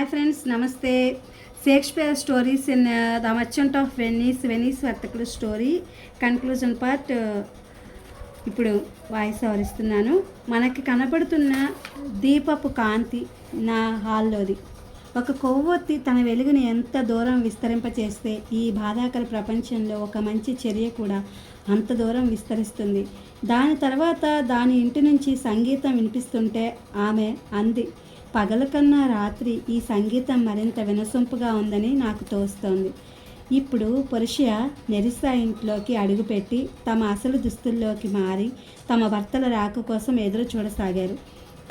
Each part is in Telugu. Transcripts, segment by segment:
హాయ్ ఫ్రెండ్స్ నమస్తే. Shakespeare stories in the merchant of Venice Venice వర్తకుల స్టోరీ కన్క్లూజన్ పార్ట్ ఇప్పుడు వాయిస్ ఇస్తున్నాను. మనకి కనపడుతున్న దీపపు కాంతి నా హాల్లోది. ఒక కొవ్వొత్తి తన వెలుగుని ఎంత దూరం విస్తరింపచేస్తే ఈ బాధాకర ప్రపంచంలో ఒక మంచి చర్య కూడా అంత దూరం విస్తరిస్తుంది. దాని తర్వాత దాని ఇంటి నుంచి సంగీతం వినిపిస్తుంటే ఆమె అంది పగల కన్నా రాత్రి ఈ సంగీతం మరింత వినసొంపుగా ఉందని నాకు తోస్తోంది. ఇప్పుడు పురుషియా నెరిసా ఇంట్లోకి అడుగుపెట్టి తమ అసలు దుస్తుల్లోకి మారి తమ భర్తల రాక కోసం ఎదురు చూడసాగారు.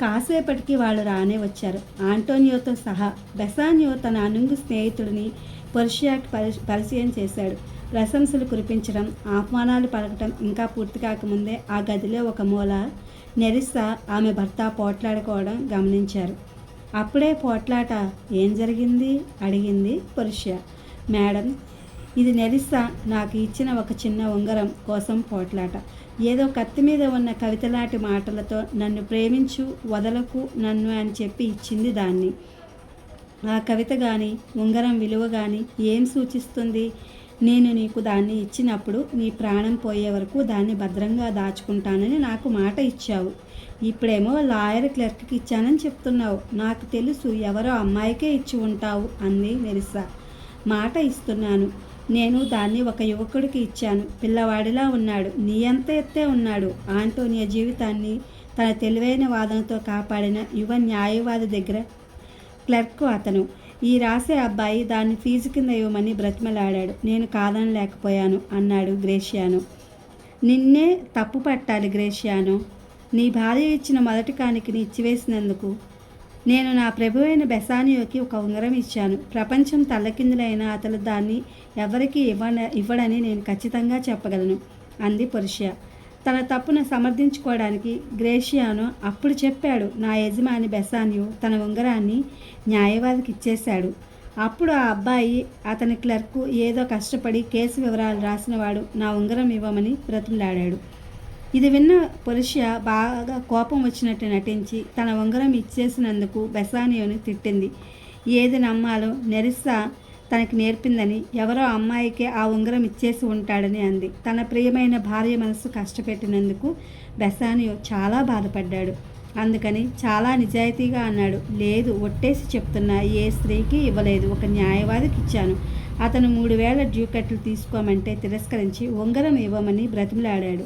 కాసేపటికి వాళ్ళు రానే వచ్చారు. ఆంటోనియోతో సహా బెసానియో తన అనుంగు స్నేహితుడిని పురుషియాకి పరి పరిచయం చేశాడు. ప్రశంసలు కురిపించడం ఆహ్వానాలు పలకటం ఇంకా పూర్తి కాకముందే ఆ గదిలో ఒక మూల నెరిసా ఆమె భర్త పోట్లాడుకోవడం గమనించారు. అప్పుడే పోట్లాట ఏం జరిగింది? అడిగింది పురుష. మేడం ఇది నెరిసా నాకు ఇచ్చిన ఒక చిన్న ఉంగరం కోసం పోట్లాట. ఏదో కత్తి మీద ఉన్న కవితలాంటి మాటలతో నన్ను ప్రేమించు వదలకు నన్ను అని చెప్పి ఇచ్చింది దాన్ని. ఆ కవిత కానీ ఉంగరం విలువ కానీ ఏం సూచిస్తుంది? నేను నీకు దాన్ని ఇచ్చినప్పుడు నీ ప్రాణం పోయే వరకు దాన్ని భద్రంగా దాచుకుంటానని నాకు మాట ఇచ్చావు. ఇప్పుడేమో లాయర్ క్లర్క్కి ఇచ్చానని చెప్తున్నావు. నాకు తెలుసు ఎవరో అమ్మాయికే ఇచ్చి ఉంటావు అంది మెరిసా మాట ఇస్తున్నాను. నేను దాన్ని ఒక యువకుడికి ఇచ్చాను. పిల్లవాడిలా ఉన్నాడు. నీ అంత ఎత్తే ఉన్నాడు. ఆంటోనియా జీవితాన్ని తన తెలివైన వాదనతో కాపాడిన యువ న్యాయవాది దగ్గర క్లర్క్ అతను. ఈ రాసే అబ్బాయి దాన్ని ఫీజు కింద ఇవ్వమని బ్రతిమలాడాడు. నేను కాదనలేకపోయాను అన్నాడు గ్రేషియాను. నిన్నే తప్పు పట్టాలి గ్రేషియాను. నీ భార్య ఇచ్చిన మొదటి కానికని ఇచ్చివేసినందుకు నేను నా ప్రభువైన బెసానియోకి ఒక ఉంగరం ఇచ్చాను. ప్రపంచం తల్లకిందులైన అతను దాన్ని ఎవరికి ఇవ్వ ఇవ్వడని నేను ఖచ్చితంగా చెప్పగలను అంది పురుషియా. తన తప్పును సమర్థించుకోవడానికి గ్రేషియాను అప్పుడు చెప్పాడు నా యజమాని బెసానియో తన ఉంగరాన్ని న్యాయవాదికి ఇచ్చేశాడు. అప్పుడు ఆ అబ్బాయి అతని క్లర్కు ఏదో కష్టపడి కేసు వివరాలు రాసినవాడు నా ఉంగరం ఇవ్వమని బ్రతిమలాడాడు. ఇది విన్న పురుష బాగా కోపం వచ్చినట్టు నటించి తన ఉంగరం ఇచ్చేసినందుకు బెసానియోని తిట్టింది. ఏది నమ్మాలో నెరిస్సా తనకి నేర్పిందని ఎవరో అమ్మాయికి ఆ ఉంగరం ఇచ్చేసి ఉంటాడని అంది. తన ప్రియమైన భార్య మనసు కష్టపెట్టినందుకు బెసానియో చాలా బాధపడ్డాడు. అందుకని చాలా నిజాయితీగా అన్నాడు. లేదు ఒట్టేసి చెప్తున్నా. ఏ స్త్రీకి ఇవ్వలేదు. ఒక న్యాయవాదికి ఇచ్చాను. అతను మూడు వేల డ్యూకట్లు తీసుకోమంటే తిరస్కరించి ఉంగరం ఇవ్వమని బ్రతిమలాడాడు.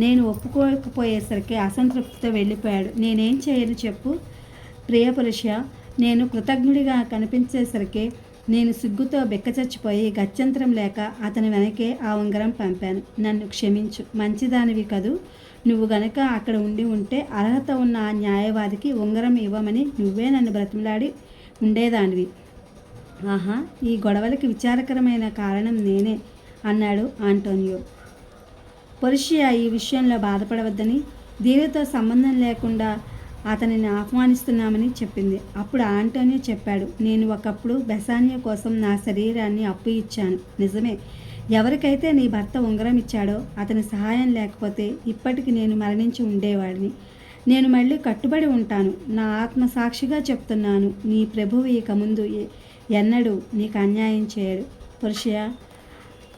నేను ఒప్పుకోకపోయేసరికి అసంతృప్తితో వెళ్ళిపోయాడు. నేనేం చేయను చెప్పు? ప్రియపురుష నేను కృతజ్ఞుడిగా కనిపించేసరికి నేను సిగ్గుతో బెక్కచచ్చిపోయి గత్యంతరం లేక అతని వెనకే ఆ ఉంగరం పంపాను. నన్ను క్షమించు. మంచిదానివి కదూ. నువ్వు గనక అక్కడ ఉండి ఉంటే అర్హత ఉన్న ఆ న్యాయవాదికి ఉంగరం ఇవ్వమని నువ్వే నన్ను బ్రతిమలాడి ఉండేదానివి. ఆహా ఈ గొడవలకి విచారకరమైన కారణం నేనే అన్నాడు ఆంటోనియో. పురుషియా ఈ విషయంలో బాధపడవద్దని దీనితో సంబంధం లేకుండా అతనిని ఆహ్వానిస్తున్నామని చెప్పింది. అప్పుడు ఆంటోనియో చెప్పాడు నేను ఒకప్పుడు బెసానియా కోసం నా శరీరాన్ని అప్పు ఇచ్చాను. నిజమే. ఎవరికైతే నీ భర్త ఉంగరం ఇచ్చాడో అతని సహాయం లేకపోతే ఇప్పటికి నేను మరణించి ఉండేవాడిని. నేను మళ్ళీ కట్టుబడి ఉంటాను. నా ఆత్మ సాక్షిగా చెప్తున్నాను. నీ ప్రభువు ఇక ముందు ఎన్నడూ నీకు అన్యాయం చేయడు. పురుషయ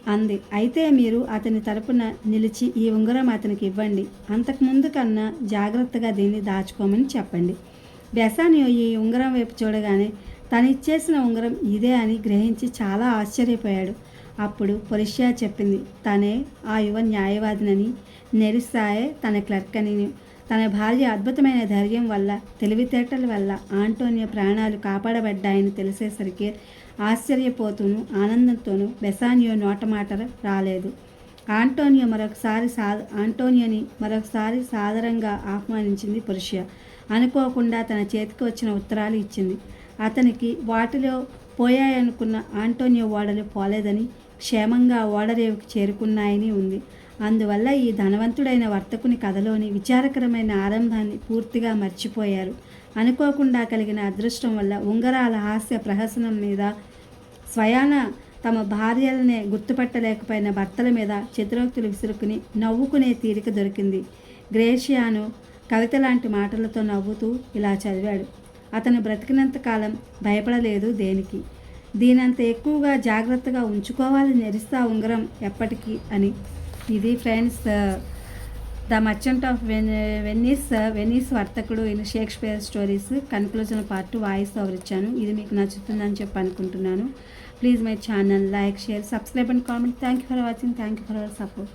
అంది. అయితే మీరు అతని తరపున నిలిచి ఈ ఉంగరం అతనికి ఇవ్వండి. అంతకుముందు కన్నా జాగ్రత్తగా దీన్ని దాచుకోమని చెప్పండి. బెసానియో ఈ ఉంగరం వైపు చూడగానే తను ఇచ్చేసిన ఉంగరం ఇదే అని గ్రహించి చాలా ఆశ్చర్యపోయాడు. అప్పుడు పొరిషియా చెప్పింది తనే ఆ యువ న్యాయవాదినని నెరిసాయే తన క్లర్క్ అని తన భార్య అద్భుతమైన ధైర్యం వల్ల తెలివితేటల వల్ల ఆంటోనియో ప్రాణాలు కాపాడబడ్డాయని తెలిసేసరికి ఆశ్చర్యపోతూను ఆనందంతోనూ బెసానియో నోటమాట రాలేదు. ఆంటోనియో మరొకసారి సా ఆంటోనియోని మరొకసారి సాదరంగా ఆహ్వానించింది పురుష అనుకోకుండా తన చేతికి వచ్చిన ఉత్తరాలు ఇచ్చింది. అతనికి వాటిలో పోయాయనుకున్న ఆంటోనియో ఓడలు పోలేదని క్షేమంగా ఓడరేవుకి చేరుకున్నాయని ఉంది. అందువల్ల ఈ ధనవంతుడైన వర్తకుని కథలోని విచారకరమైన ఆరంభాన్ని పూర్తిగా మర్చిపోయారు. అనుకోకుండా కలిగిన అదృష్టం వల్ల ఉంగరాల హాస్య ప్రహసనం మీద స్వయాన తమ భార్యలనే గుర్తుపట్టలేకపోయిన భర్తల మీద చిత్రోక్తులు విసురుకుని నవ్వుకునే తీరిక దొరికింది. గ్రేషియాను కవిత లాంటి మాటలతో నవ్వుతూ ఇలా చదివాడు అతను బ్రతికినంత కాలం భయపడలేదు దేనికి? దీనంత ఎక్కువగా జాగ్రత్తగా ఉంచుకోవాలి నెరిస్తా ఉంగరం ఎప్పటికీ అని. ఇది friends the merchant of ven Venice Venice వర్తకుడు in Shakespeare stories conclusion part voice over ఇచ్చాను. ఇది మీకు నచ్చుతుందని చెప్పి అనుకుంటున్నాను. Please my channel like share subscribe and comment. Thank you for watching thank you for our support.